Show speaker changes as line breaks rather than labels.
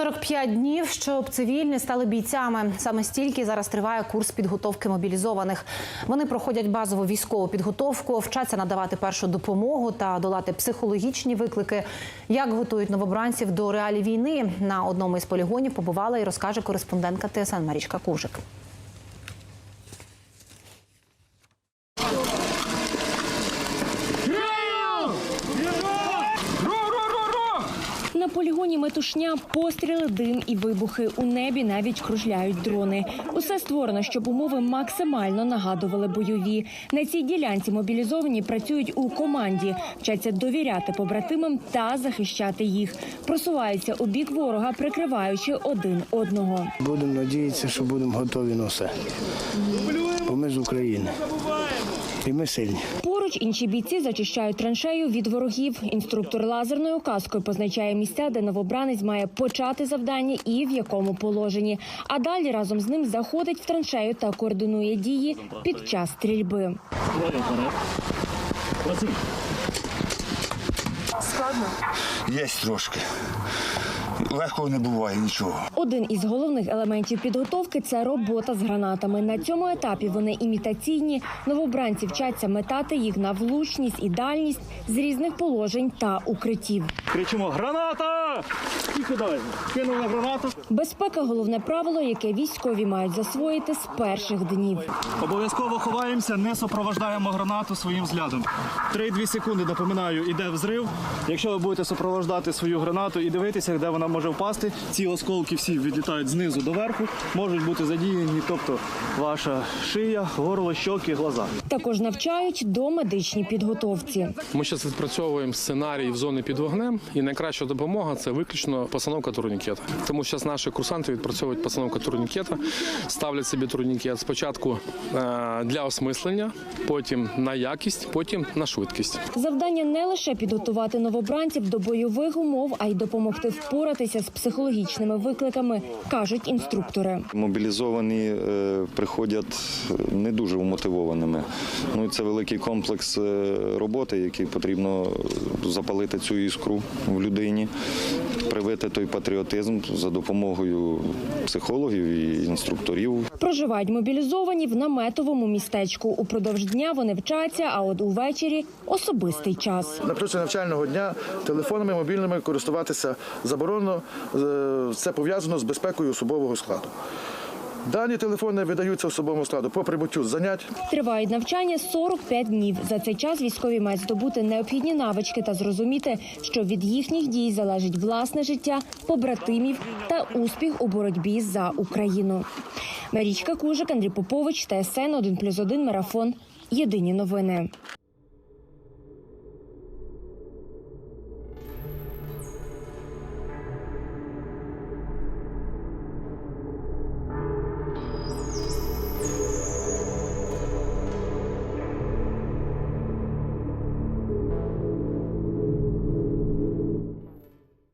45 днів, щоб цивільні стали бійцями. Саме стільки зараз триває курс підготовки мобілізованих. Вони проходять базову військову підготовку, вчаться надавати першу допомогу та долати психологічні виклики. Як готують новобранців до реалій війни на одному із полігонів побувала і розкаже кореспондентка ТСН Марічка Кужик.
Полігоні метушня, постріли, дим і вибухи. У небі навіть кружляють дрони. Усе створено, щоб умови максимально нагадували бойові. На цій ділянці мобілізовані працюють у команді, вчаться довіряти побратимам та захищати їх. Просуваються у бік ворога, прикриваючи один одного.
Будемо надіятися, що будемо готові на все. Бо ми з України. І ми сильні.
Поруч інші бійці зачищають траншею від ворогів. Інструктор лазерною каскою позначає місця, де новобранець має почати завдання і в якому положенні. А далі разом з ним заходить в траншею та координує дії під час стрільби.
Є трошки. Легкого не буває нічого.
Один із головних елементів підготовки це робота з гранатами. На цьому етапі вони імітаційні. Новобранці вчаться метати їх на влучність і дальність з різних положень та укриттів.
Кричимо граната! І кидаємо. Кинули гранату.
Безпека головне правило, яке військові мають засвоїти з перших днів.
Обов'язково ховаємося, не супроводжуємо гранату своїм взглядом. 3-2 секунди, напоминаю, іде взрив. Якщо ви будете супроводжувати свою гранату і дивитися, де вона може впасти, ці осколки всі відлітають знизу до верху, можуть бути задіяні, тобто ваша шия, горло, щоки, глаза.
Також навчають до медичній підготовці.
Ми зараз відпрацьовуємо сценарій в зоні під вогнем, і найкраща допомога це виключно постановка турнікета. Тому зараз наші курсанти відпрацьовують постановку турнікета, ставлять собі турнікет спочатку е, для осмислення, потім на якість, потім на швидкість.
Завдання не лише підготувати новобранців до бойових умов, а й допомогти впоратися з психологічними викликами, кажуть інструктори.
Мобілізовані е, приходять не дуже умотивованими. Ну це великий комплекс е, роботи, який потрібно запалити цю іскру в людині, привити той патріотизм за допомогою психологів і інструкторів.
Проживають мобілізовані в наметовому містечку. Упродовж дня вони вчаться, а от увечері особистий час.
Напроти навчального дня телефонами мобільними користуватися заборонено. Е, Це пов'язано з безпекою особового складу. Дані телефони видаються особовому складу по прибуттю занять.
Тривають навчання 45 днів. За цей час військові мають здобути необхідні навички та зрозуміти, що від їхніх дій залежить власне життя, побратимів та успіх у боротьбі за Україну. Марічка Кужик, Андрій Попович, ТСН 1+,1 Марафон. Єдині новини.